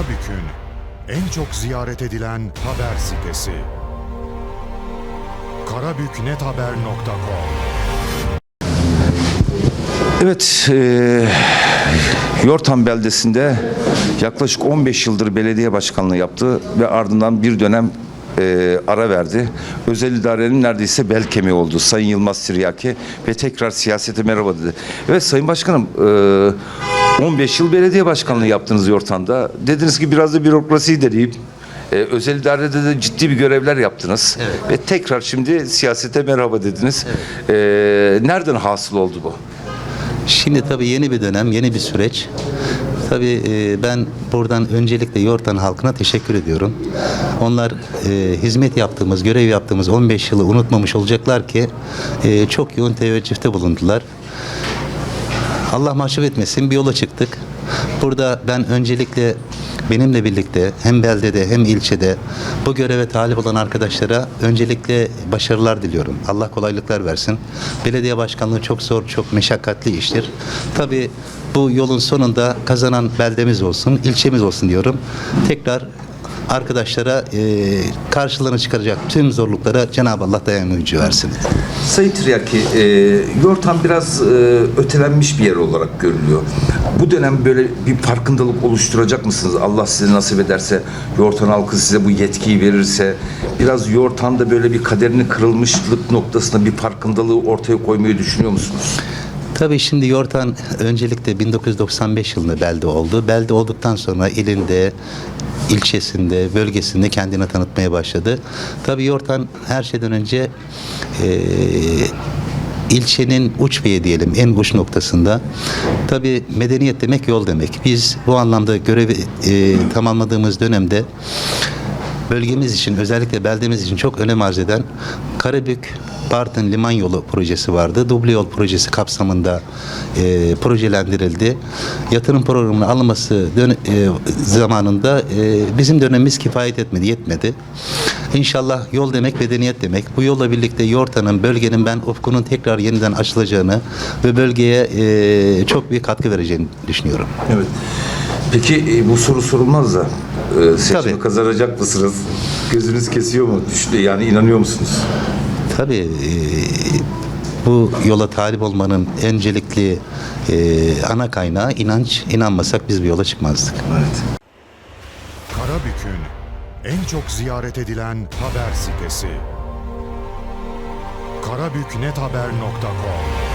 Karabük'ün en çok ziyaret edilen haber sitesi. karabüknethaber.com Evet, eee Yortan beldesinde yaklaşık 15 yıldır belediye başkanlığı yaptı ve ardından bir dönem eee, ara verdi. Özel idarenin neredeyse bel kemiği oldu Sayın Yılmaz Tiryaki ve tekrar siyasete merhaba dedi. Evet Sayın Başkanım, eee, 15 yıl belediye başkanlığı yaptınız Yortan'da. Dediniz ki biraz da bürokrasiyi deneyeyim. Eee, özel idarede de ciddi bir görevler yaptınız. Ve tekrar şimdi siyasete merhaba dediniz. Eee, nereden hasıl oldu bu? Şimdi tabii yeni bir dönem, yeni bir süreç. Tabii e, ben buradan öncelikle Yortan halkına teşekkür ediyorum. Onlar e, hizmet yaptığımız, görev yaptığımız 15 yılı unutmamış olacaklar ki e, çok yoğun teveccühte bulundular. Allah mahcup etmesin bir yola çıktık. Burada ben öncelikle benimle birlikte hem beldede hem ilçede bu göreve talip olan arkadaşlara öncelikle başarılar diliyorum. Allah kolaylıklar versin. Belediye başkanlığı çok zor, çok meşakkatli iştir. Tabii bu yolun sonunda kazanan beldemiz olsun, ilçemiz olsun diyorum. Tekrar arkadaşlara e, karşılarına çıkaracak tüm zorluklara Cenab-ı Allah dayanma versin. Sayın Tiryaki, e, Yortan biraz e, ötelenmiş bir yer olarak görülüyor. Bu dönem böyle bir farkındalık oluşturacak mısınız? Allah size nasip ederse, Yortan halkı size bu yetkiyi verirse, biraz Yortan'da böyle bir kaderini kırılmışlık noktasında bir farkındalığı ortaya koymayı düşünüyor musunuz? Tabii şimdi Yortan öncelikle 1995 yılında belde oldu. Belde olduktan sonra ilinde, ilçesinde, bölgesinde kendini tanıtmaya başladı. Tabii Yortan her şeyden önce eee ilçenin uç beyi diyelim en uç noktasında. Tabii medeniyet demek yol demek. Biz bu anlamda görevi eee, tamamladığımız dönemde bölgemiz için özellikle beldemiz için çok önem arz eden Karabük Bartın Liman Yolu projesi vardı. Duble yol projesi kapsamında e, projelendirildi. Yatırım programına alınması dön- e, zamanında e, bizim dönemimiz kifayet etmedi, yetmedi. İnşallah yol demek medeniyet demek. Bu yolla birlikte Yorta'nın, bölgenin ben ufkunun tekrar yeniden açılacağını ve bölgeye e, çok büyük katkı vereceğini düşünüyorum. Evet. Peki e, bu soru sorulmaz da e, seçimi Tabii. kazanacak mısınız? Gözünüz kesiyor mu? Düştü yani inanıyor musunuz? Tabii e, bu yola talip olmanın öncelikli e, ana kaynağı inanç. İnanmasak biz bir yola çıkmazdık. Evet. Karabük'ün en çok ziyaret edilen haber sitesi. karabüknethaber.com